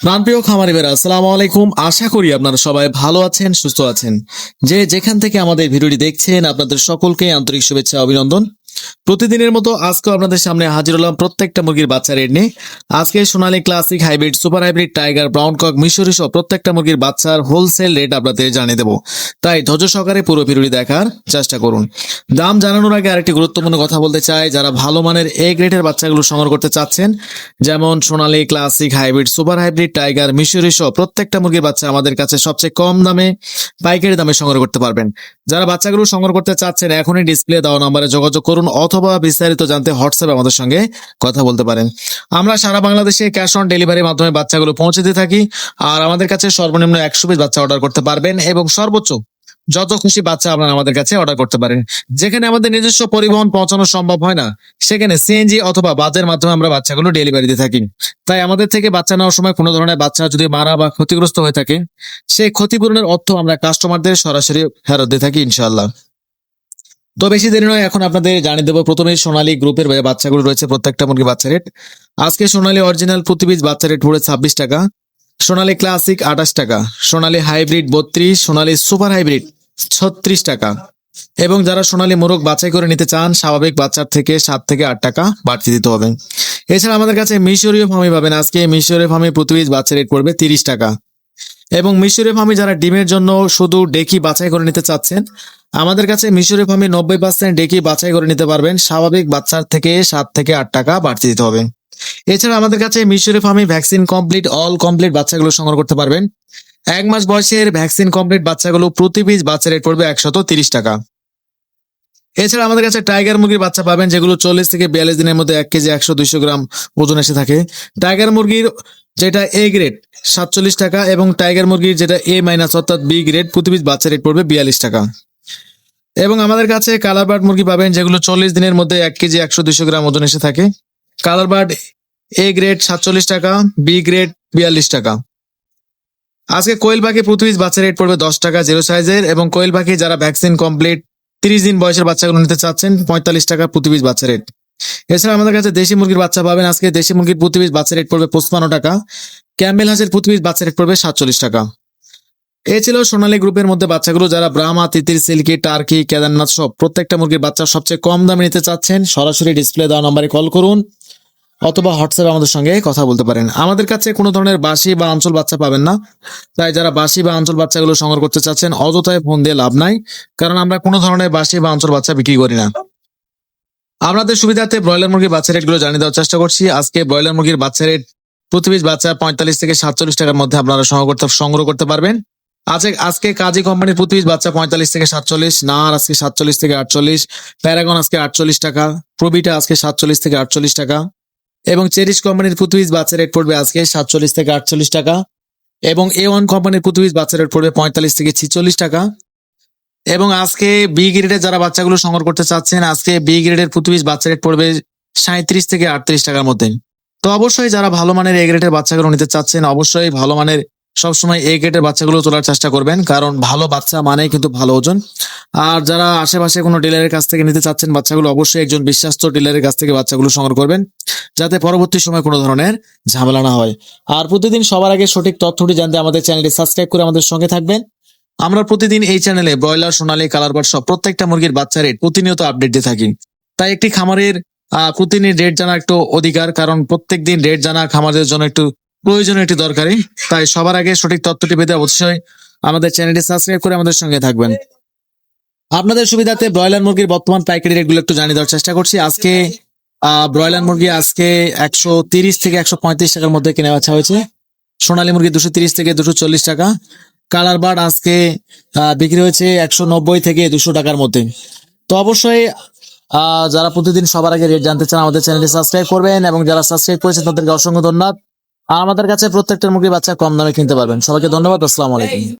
প্রাণপ্রিয় খামারি বেরা আসসালামু আলাইকুম। আশা করি আপনারা সবাই ভালো আছেন, সুস্থ আছেন। যে যেখান থেকে আমাদের ভিডিওটি দেখছেন, আপনাদের সকলকে আন্তরিক শুভেচ্ছা, অভিনন্দন। প্রতিদিনের মতো আজকেও আপনাদের সামনে হাজির হলাম প্রত্যেকটা মুরগির বাচ্চা রেট নিয়ে। আজকে Sonali classic hybrid, super hybrid, tiger, brown cock, মিশরি সহ প্রত্যেকটা মুরগির বাচ্চার হোলসেল রেট আপনাদের জানিয়ে দেবো। তাই ধৈর্য সহকারে পুরো ভিডিওটি দেখার চেষ্টা করুন। দাম জানানোর আগে আরেকটি গুরুত্বপূর্ণ কথা বলতে চাই, যারা ভালো মানের এ গ্রেডের বাচ্চাগুলো সংগ্রহ করতে চাচ্ছেন, যেমন Sonali classic hybrid, super hybrid, tiger, মিশরি সহ প্রত্যেকটা মুরগির বাচ্চা আমাদের কাছে সবচেয়ে কম দামে, পাইকারি দামে সংগ্রহ করতে পারবেন। যারা বাচ্চাগুলো সংগ্রহ করতে চাচ্ছেন, এখনই ডিসপ্লে দেওয়া নম্বরে যোগাযোগ করুন। অথবা বিস্তারিত জানতে হোয়াটসঅ্যাপে আমাদের সঙ্গে কথা বলতে পারেন। আমরা সারা বাংলাদেশে ক্যাশ অন ডেলিভারির মাধ্যমে বাচ্চাগুলো পৌঁছে দিয়ে থাকি আর আমাদের কাছে সর্বনিম্ন একশো পিস বাচ্চা অর্ডার করতে পারবেন এবং সর্বোচ্চ যত খুশি বাচ্চা আপনারা আমাদের কাছে অর্ডার করতে পারেন। যেখানে আমাদের নিজস্ব পরিবহন পৌঁছানো সম্ভব হয় না, সেখানে সিএনজি অথবা বাসের মাধ্যমে আমরা বাচ্চাগুলো ডেলিভারি দিয়ে থাকি। তাই আমাদের থেকে বাচ্চা নেওয়ার সময় কোনো ধরনের বাচ্চা যদি মারা বা ক্ষতিগ্রস্ত হয়ে থাকে, সেই ক্ষতিপূরণের অর্থ আমরা কাস্টমারদের সরাসরি ফেরত দিয়ে থাকি ইনশাআল্লাহ। তো বেশি দেরি নয়, এখন আপনাদের জানিয়ে দেবো প্রথমে সোনালী গ্রুপের বাচ্চাগুলো রয়েছে, প্রত্যেকটা মুরগি বাচ্চা রেট আজকে সোনালী অরিজিনাল প্রতি পিস বাচ্চা রেট পড়ে ছাব্বিশ টাকা, সোনালী ক্লাসিক আঠাশ টাকা, সোনালী হাইব্রিড বত্রিশ, সোনালী সুপার হাইব্রিড ছত্রিশ টাকা। এবং যারা সোনালী মোরগ বাছাই করে নিতে চান, স্বাভাবিক বাচ্চার থেকে সাত থেকে আট টাকা বাড়তি দিতে হবে। এছাড়া আমাদের কাছে মিশরীয় ফার্মি পাবেন। আজকে মিশরীয় ফার্মি প্রতি পিস বাচ্চা রেট পড়বে তিরিশ টাকা। এবং মিশরীয় ফার্মি যারা ডিমের জন্য শুধু ডেকি বাছাই করে নিতে চাচ্ছেন, আমাদের কাছে মিশরীয় ফার্মি নব্বই পার্সেন্ট ডেকি বাছাই করে নিতে পারবেন। স্বাভাবিক বাচ্চার থেকে সাত থেকে আট টাকা বাড়তি দিতে হবে। এছাড়া আমাদের কাছে মিশরীয় ফার্মি ভ্যাকসিন কমপ্লিট, অল কমপ্লিট বাচ্চাগুলো সংগ্রহ করতে পারবেন। এক মাস বয়সের ভ্যাকসিন কমপ্লিট বাচ্চাগুলো প্রতি পিস বাচ্চা রেট পড়বে একশত তিরিশ টাকা। এছাড়া আমাদের কাছে টাইগার মুরগির বাচ্চা পাবেন, যেগুলো চল্লিশ থেকে বিয়াল্লিশ দিনের মধ্যে এক কেজি একশো দুইশো গ্রাম ওজন এসে থাকে। টাইগার মুরগির যেটা এ গ্রেড সাতচল্লিশ টাকা এবং টাইগার মুরগির যেটা এ মাইনাস অর্থাৎ বি গ্রেড প্রতি পিস বাচ্চা রেট পড়বে বিয়াল্লিশ টাকা। এবং আমাদের কাছে কালার বার্ড মুরগি পাবেন যেগুলো চল্লিশ দিনের মধ্যে এক কেজি একশো দুইশো গ্রাম ওজন এসে থাকে। কালার বার্ড এ গ্রেড সাতচল্লিশ টাকা বি গ্রেড বিয়াল্লিশ টাকা। আজকে কোয়েল পাখি প্রতি পিস বাচ্চা রেট পড়বে দশ টাকা জিরো সাইজের এবং কোয়েল পাখি যারা ভ্যাকসিন কমপ্লিট তিরিশ দিন বয়সের বাচ্চাগুলো নিতে চাচ্ছেন, পঁয়তাল্লিশ টাকা প্রতি পিস বাচ্চা রেট এছাড়া আমাদের কাছে দেশি মুরগির বাচ্চা পাবেন। আজকে দেশি মুরগির প্রতি বাচ্চা রেট পড়বে পঁচপান্ন টাকা। ক্যাম্বেল হাঁসের প্রতি বাচ্চা রেট পড়বে সাতচল্লিশ টাকা। এ ছিল সোনালী গ্রুপের মধ্যে বাচ্চাগুলো যারা ব্রাহ্মা, তিতির, সিল্কি, টার্কি, কেদারনাথ সব প্রত্যেকটা মুরগির বাচ্চা সবচেয়ে কম দামে নিতে চাচ্ছেন, সরাসরি ডিসপ্লে দেওয়া নম্বরে কল করুন অথবা হোয়াটসঅ্যাপে আমাদের সঙ্গে কথা বলতে পারেন। আমাদের কাছে কোনো ধরনের বাসি বা অঞ্চল বাচ্চা পাবেন না। তাই যারা বাসি বা অঞ্চল বাচ্চাগুলো সংগ্রহ করতে চাচ্ছেন, অযথায় ফোন দিয়ে লাভ নাই। কারণ আমরা কোনো ধরনের বাসি বা অঞ্চল বাচ্চা বিক্রি করি না। আপনাদের সুবিধার্থে ব্রয়লার মুরগির বাচ্চা রেটগুলো জানিয়ে দেওয়ার চেষ্টা করছি। আজকে ব্রয়লার মুরগির বাচ্চা রেট প্রতি পিস বাচ্চা পঁয়তাল্লিশ থেকে সাতচল্লিশ টাকার মধ্যে আপনারা সংগ্রহ করতে সংগ্রহ করতে পারবেন। আজকে আজকে কাজী কোম্পানির প্রতি পিস বাচ্চা পঁয়তাল্লিশ থেকে সাতচল্লিশ নার আজকে সাতচল্লিশ থেকে আটচল্লিশ, প্যারাগন আজকে আটচল্লিশ টাকা, প্রবিটা আজকে সাতচল্লিশ থেকে আটচল্লিশ টাকা এবং চেরিশ কোম্পানির প্রতি পিস বাচ্চা রেট পড়বে আজকে সাতচল্লিশ থেকে আটচল্লিশ টাকা এবং এ ওয়ান কোম্পানির প্রতি পিস বাচ্চা রেট পড়বে পঁয়তাল্লিশ থেকে ছিচল্লিশ টাকা। এবং আজকে বি গ্রেডের যারা বাচ্চাগুলো সংগ্রহ করতে চাচ্ছেন, আজকে বি গ্রেডের প্রতি পিস বাচ্চা রেট পড়বে সাঁত্রিশ থেকে আটত্রিশ টাকার মধ্যে। তো অবশ্যই যারা ভালো মানের এ গ্রেডের বাচ্চাগুলো নিতে চাচ্ছেন, অবশ্যই ভালো মানের সবসময় এ গ্রেডের বাচ্চাগুলো তোলার চেষ্টা করবেন, কারণ ভালো বাচ্চা মানেই কিন্তু ভালো ওজন। আর যারা আশেপাশে কোনো ডিলারের কাছ থেকে নিতে চাচ্ছেন বাচ্চাগুলো, অবশ্যই একজন বিশ্বাস্ত ডিলারের কাছ থেকে বাচ্চাগুলো সংগ্রহ করবেন, যাতে পরবর্তী সময় কোনো ধরনের ঝামেলা না হয়। আর প্রতিদিন সবার আগে সঠিক তথ্যটি জানতে আমাদের চ্যানেলটি সাবস্ক্রাইব করে আমাদের সঙ্গে থাকবেন। আমরা প্রতিদিন এই চ্যানেলে ব্রয়লার, সোনালী কালার বার্ড সব প্রত্যেকটা মুরগির বাচ্চা রেট প্রতিনিয়ত আপডেট দিয়ে থাকি। তাই একটি খামারের প্রতিদিন রেট জানা একটু অধিকার, কারণ প্রত্যেক দিন রেট জানা খামারের জন্য একটু প্রয়োজনীয় একটি দরকারি। তাই সবার আগে সঠিক তথ্যটি পেতে অবশ্যই আমাদের চ্যানেলটি সাবস্ক্রাইব করে আমাদের সঙ্গে থাকবেন। আপনাদের সুবিধাতে ব্রয়লার মুরগির বর্তমান পাইকারি রেটগুলো একটু জানিয়ে দেওয়ার চেষ্টা করছি। আজকে ব্রয়লার মুরগি আজকে একশো তিরিশ থেকে একশো পঁয়ত্রিশ টাকার মধ্যে কিনে বাছা হয়েছে। সোনালী মুরগি দুশো তিরিশ থেকে দুশো চল্লিশ টাকা। কালার বার্ড আজকে বিক্রি হয়েছে একশো নব্বই থেকে দুশো টাকার মধ্যে। তো অবশ্যই যারা প্রতিদিন সবার আগে রেট জানতে চান, আমাদের চ্যানেলটি সাবস্ক্রাইব করবেন এবং যারা সাবস্ক্রাইব করেছেন, তাদেরকে অসংখ্য ধন্যবাদ। আর আমাদের কাছে প্রত্যেকটা মুরগি বাচ্চা কম দামে কিনতে পারবেন। সবাইকে ধন্যবাদ, আসসালামু আলাইকুম।